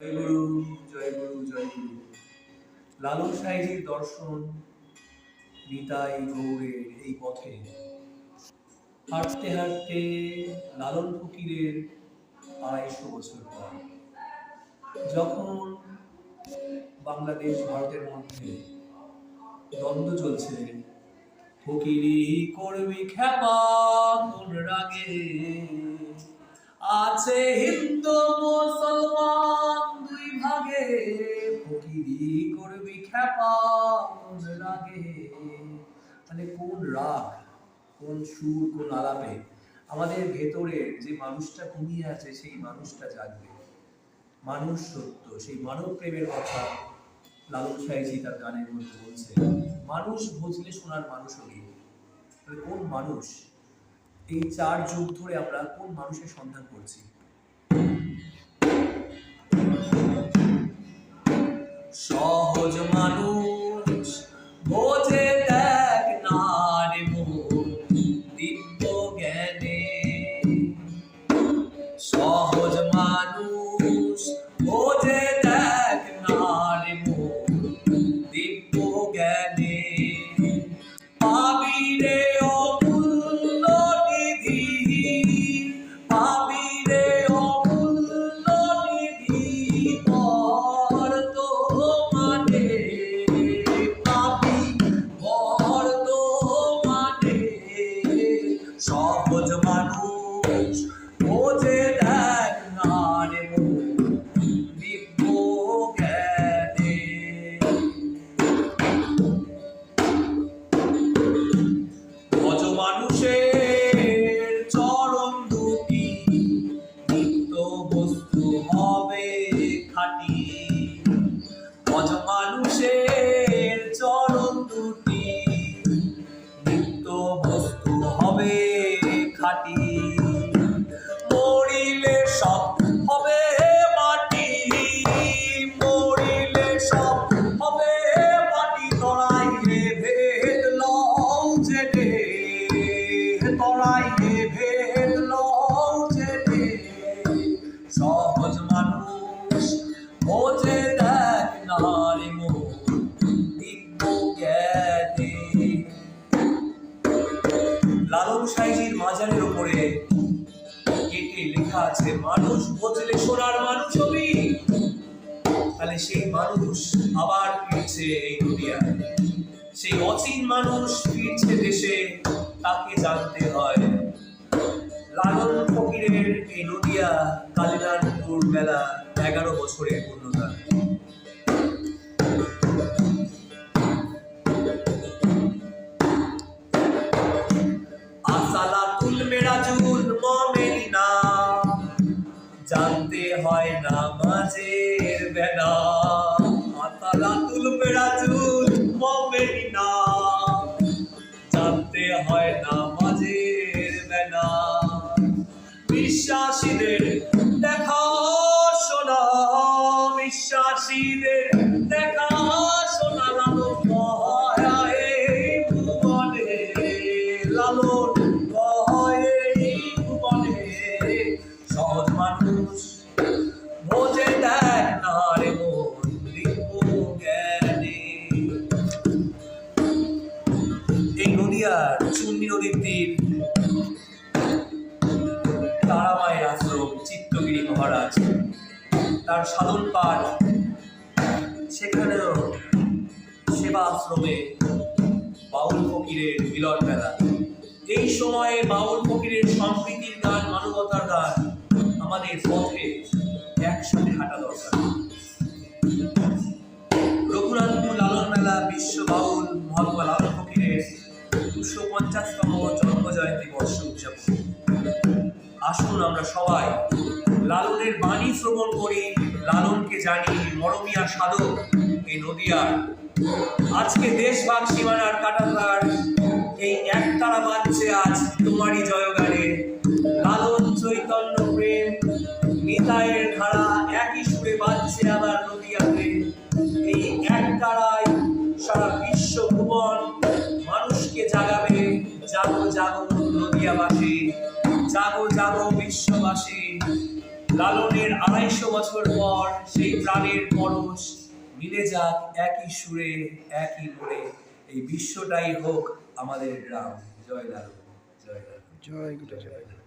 জয় গুরু জয় গুরু জয় গুরু দর্শন নিতাই গৌরের এই পথে। হাঁটতে হাঁটতে লালন ফকিরের আড়াইশো বছর পর, যখন বাংলাদেশ, ভারতের মধ্যে দ্বন্দ্ব চলছে, ফকিরি করবি কোন রাগে। আছে হিন্দু, মুসলমান কোন রাগে? মানে কোন রাগ, কোন সুর, কোন আলাপে আমাদের ভেতরের যে মানুষটা ঘুমিয়ে আছে, সেই মানুষটা জাগবে। মানুষ সত্য, সেই মানব প্রেমের কথা লালন সাহেজি তার গানের মধ্যে বলছে, মানুষ বুঝলে শোনার মানুষ তাহলে কোন মানুষ, এই চার যুগ ধরে আমরা কোন মানুষের সন্ধান করছি? সহজ মানুষ মানুষের চরণ দুটি নিত্য বস্তু হবে খাটি লালন সাইজির মাজারের উপরে কেটে লেখা আছে, মানুষ বদলে সোনার মানুষ হবি। তাহলে সেই মানুষ আবার ফিরছে এই দুনিয়ায়। সেই অচিন মানুষ ফিরছে দেশে, তাকে জানতে হয় লালন ফকিরের এই নদিয়া কালিনাথপুর মেলা এগারো বছরের নামাজের বেলা আসালাতুল মেরাজুল না। জানতে হয় নামাজের বেলা। বিশ্বাসীদের তারামায়ের আশ্রম, চিত্তগিরি মহারাজ, তার সাধন পাঠ। সেখানেও সেবা আশ্রমে বাউল ফকিরের মিলন মেলা। এই সময়ে বাউল ফকিরের সম্প্রীতির গান, মানবতার গান আমাদের পথে একসাথে হাঁটা দরকার। রঘুনাথপুর লালন মেলা বিশ্ব বাউল মহাত্মা লালন ফকিরের দুশো পঞ্চাশতম জন্ম জয়ন্তী বর্ষ উদযাপন। আসুন আমরা সবাই। লালনের বাণী শ্রবণ করি, লালনকে জানি মরমিয়া সাধক এই নদিয়ার। আজকে দেশভাগ সীমানার কাটাতার, এই একতারা বাজছে আজ তোমারই জয়গানে। লালন, চৈতন্য, প্রেম নিতায়ের ধারা একই সুরে বাজছে আবার নদিয়াতে। এই একতারায় সারা বিশ্ব ভুবন, মানুষকে জাগাবে, জাগো জাগো নদিয়াবাসী। জাগো জাগো বিশ্ববাসী। লালনের আড়াইশো বছর পর সেই প্রাণের পরশ মিলে যাক একই সুরে, একই করে এই বিশ্বটাই হোক আমাদের গ্রাম। জয় লালন জয় লালন জয় জয়